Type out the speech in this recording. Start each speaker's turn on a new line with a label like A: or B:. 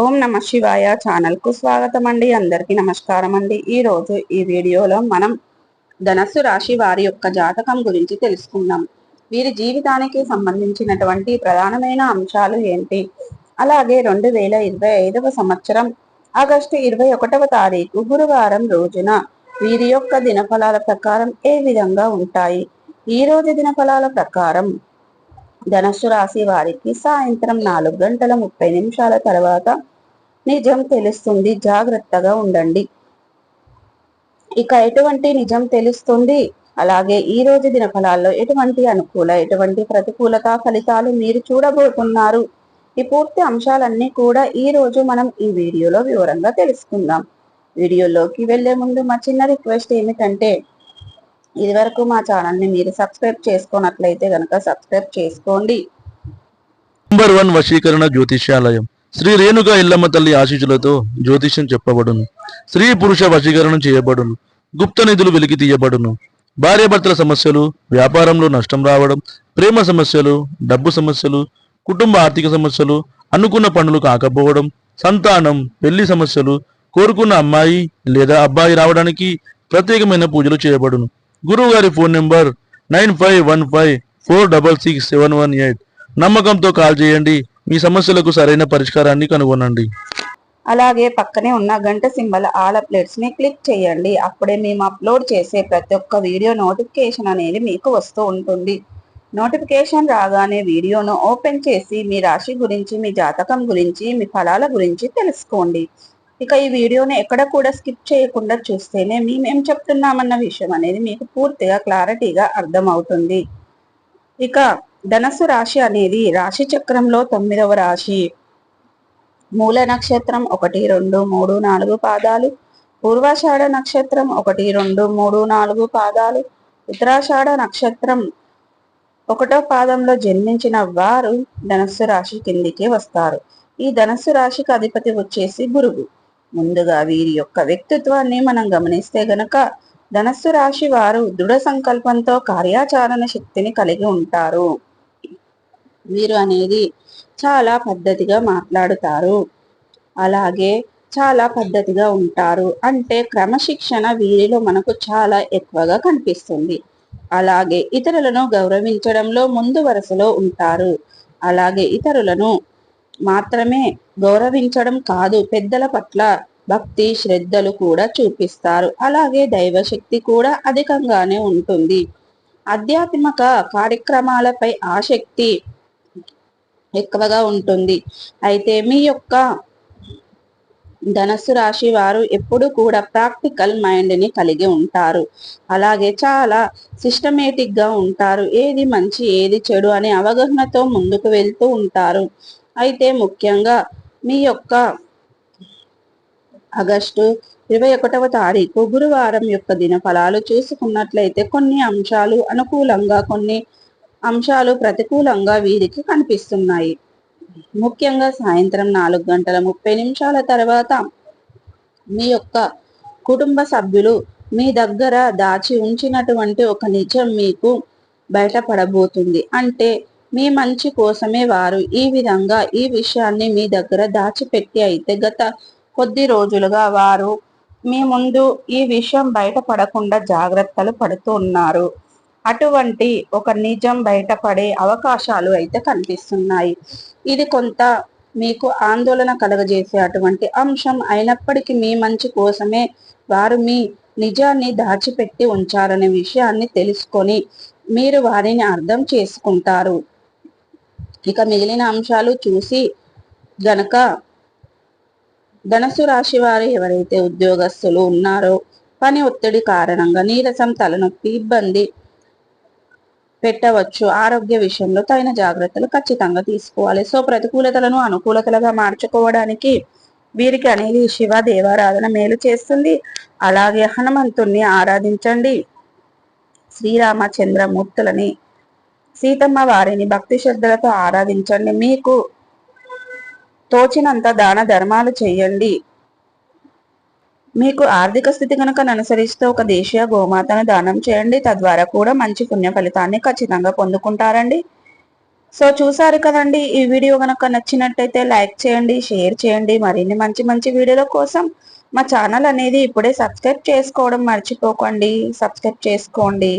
A: ఓం నమ శివాయ ఛానల్కు స్వాగతం అండి అందరికీ నమస్కారం అండి ఈరోజు ఈ వీడియోలో మనం ధనస్సు రాశి వారి యొక్క జాతకం గురించి తెలుసుకుందాం. వీరి జీవితానికి సంబంధించినటువంటి ప్రధానమైన అంశాలు ఏంటి? అలాగే రెండు వేల ఇరవై ఐదవ సంవత్సరం ఆగస్టు ఇరవై ఒకటవ తారీఖు గురువారం రోజున వీరి యొక్క దినఫలాల ప్రకారం ఏ విధంగా ఉంటాయి? ఈ రోజు దినఫలాల ప్రకారం ధనస్సు రాశి వారికి సాయంత్రం నాలుగు గంటల ముప్పై నిమిషాల తర్వాత నిజం తెలుస్తుంది. జాగ్రత్తగా ఉండండి. ఇక ఎటువంటి నిజం తెలుస్తుంది? అలాగే ఈ రోజు దినఫలాల్లో ఎటువంటి అనుకూల ఎటువంటి ప్రతికూలత ఫలితాలు మీరు చూడబోతున్నారు? ఈ పూర్తి అంశాలన్నీ కూడా ఈ రోజు మనం ఈ వీడియోలో వివరంగా తెలుసుకుందాం. వీడియోలోకి వెళ్ళే ముందు మా చిన్న రిక్వెస్ట్ ఏమిటంటే ఇదివరకు మా ఛానల్ని మీరు సబ్స్క్రైబ్ చేసుకున్నట్లయితే కనుక సబ్స్క్రైబ్ చేసుకోండి.
B: నంబర్ వన్ వశీకరణ జ్యోతిష్యాలయం. శ్రీ రేణుక ఇల్లమ్మ తల్లి ఆశీస్సులతో జ్యోతిష్యం చెప్పబడును. స్త్రీ పురుష వశీకరణం చేయబడును. గుప్త నిధులు వెలికి తీయబడును. భార్యాభర్తల సమస్యలు వ్యాపారంలో నష్టం రావడం ప్రేమ సమస్యలు డబ్బు సమస్యలు కుటుంబ ఆర్థిక సమస్యలు అనుకున్న పనులు కాకపోవడం సంతానం పెళ్ళి సమస్యలు కోరుకున్న అమ్మాయి లేదా అబ్బాయి రావడానికి ప్రత్యేకమైన పూజలు చేయబడును. గురువు గారి phone number nine five one five four double six seven one eight. నమ్మకంతో కాల్ చేయండి. మీ సమస్యలకు సరైన పరిష్కారాన్ని కనుగొనండి.
A: అలాగే పక్కనే ఉన్న గంట సింబల్ ఆల్ ప్లేట్స్ని క్లిక్ చేయండి. అప్పుడే మేము అప్లోడ్ చేసే ప్రతి ఒక్క వీడియో నోటిఫికేషన్ అనేది మీకు వస్తూ ఉంటుంది. నోటిఫికేషన్ రాగానే వీడియోను ఓపెన్ చేసి మీ రాశి గురించి మీ జాతకం గురించి మీ ఫలాల గురించి తెలుసుకోండి. ఇక ఈ వీడియోని ఎక్కడ కూడా స్కిప్ చేయకుండా చూస్తేనే మేమేం చెప్తున్నామన్న విషయం అనేది మీకు పూర్తిగా క్లారిటీగా అర్థమవుతుంది. ఇక ధనస్సు రాశి అనేది రాశి చక్రంలో తొమ్మిదవ రాశి. మూల నక్షత్రం ఒకటి రెండు మూడు నాలుగు పాదాలు. పూర్వాషాఢ నక్షత్రం ఒకటి రెండు మూడు నాలుగు పాదాలు. ఉత్తరాషాఢ నక్షత్రం ఒకటో పాదంలో జన్మించిన వారు ధనస్సు రాశి కిందికి వస్తారు. ఈ ధనస్సు రాశికి అధిపతి వచ్చేసి గురువు. ముందుగా వీరి యొక్క వ్యక్తిత్వాన్ని మనం గమనిస్తే గనక ధనస్సు రాశి వారు దృఢ సంకల్పంతో కార్యాచరణ శక్తిని కలిగి ఉంటారు. వీరు అనేది చాలా పద్ధతిగా మాట్లాడుతారు. అలాగే చాలా పద్ధతిగా ఉంటారు. అంటే క్రమశిక్షణ వీరిలో మనకు చాలా ఎక్కువగా కనిపిస్తుంది. అలాగే ఇతరులను గౌరవించడంలో ముందు వరుసలో ఉంటారు. అలాగే ఇతరులను మాత్రమే గౌరవించడం కాదు. పెద్దల పట్ల భక్తి శ్రద్ధలు కూడా చూపిస్తారు. అలాగే దైవశక్తి కూడా అధికంగానే ఉంటుంది. ఆధ్యాత్మిక కార్యక్రమాలపై ఆసక్తి ఎక్కువగా ఉంటుంది. అయితే మీ యొక్క ధనస్సు రాశి వారు ఎప్పుడు కూడా ప్రాక్టికల్ మైండ్ని కలిగి ఉంటారు. అలాగే చాలా సిస్టమేటిక్గా ఉంటారు. ఏది మంచి ఏది చెడు అనే అవగాహనతో ముందుకు వెళ్తూ ఉంటారు. అయితే ముఖ్యంగా మీ యొక్క ఆగస్టు ఇరవై ఒకటవ తారీఖు గురువారం యొక్క దిన ఫలాలు చూసుకున్నట్లయితే కొన్ని అంశాలు అనుకూలంగా కొన్ని అంశాలు ప్రతికూలంగా వీరికి కనిపిస్తున్నాయి. ముఖ్యంగా సాయంత్రం నాలుగు గంటల ముప్పై నిమిషాల తర్వాత మీ యొక్క కుటుంబ సభ్యులు మీ దగ్గర దాచి ఉంచినటువంటి ఒక నిజం మీకు బయటపడబోతుంది. అంటే మీ మంచి కోసమే వారు ఈ విధంగా ఈ విషయాన్ని మీ దగ్గర దాచిపెట్టి అయితే గత కొద్ది రోజులుగా వారు మీ ముందు ఈ విషయం బయటపడకుండా జాగ్రత్తలు పడుతూ ఉన్నారు. అటువంటి ఒక నిజం బయటపడే అవకాశాలు అయితే కనిపిస్తున్నాయి. ఇది కొంత మీకు ఆందోళన కలగజేసే అటువంటి అంశం అయినప్పటికీ మీ మంచి కోసమే వారు మీ నిజాన్ని దాచిపెట్టి ఉంచారనే విషయాన్ని తెలుసుకొని మీరు వారిని అర్థం చేసుకుంటారు. ఇక మిగిలిన అంశాలు చూసి గనక ధనసు రాశి వారు ఎవరైతే ఉద్యోగస్తులు ఉన్నారో పని ఒత్తిడి కారణంగా నీరసం తలనొప్పి ఇబ్బంది పెట్టవచ్చు. ఆరోగ్య విషయంలో తగిన జాగ్రత్తలు ఖచ్చితంగా తీసుకోవాలి. సో ప్రతికూలతలను అనుకూలతలుగా మార్చుకోవడానికి వీరికి అనేది శివ దేవారాధన మేలు చేస్తుంది. అలాగే హనుమంతుణ్ణి ఆరాధించండి. శ్రీరామచంద్రమూర్తులని సీతమ్మ వారిని భక్తి శ్రద్ధలతో ఆరాధించండి. మీకు తోచినంత దాన ధర్మాలు చేయండి. మీకు ఆర్థిక స్థితి కనుక అనుసరిస్తూ ఒక దేశీయ గోమాతను దానం చేయండి. తద్వారా కూడా మంచి పుణ్య ఫలితాన్ని ఖచ్చితంగా పొందుకుంటారండి. సో చూసారు కదండి ఈ వీడియో కనుక నచ్చినట్టయితే లైక్ చేయండి షేర్ చేయండి. మరిన్ని మంచి మంచి వీడియోల కోసం మా ఛానల్ అనేది ఇప్పుడే సబ్స్క్రైబ్ చేసుకోవడం మర్చిపోకండి. సబ్స్క్రైబ్ చేసుకోండి.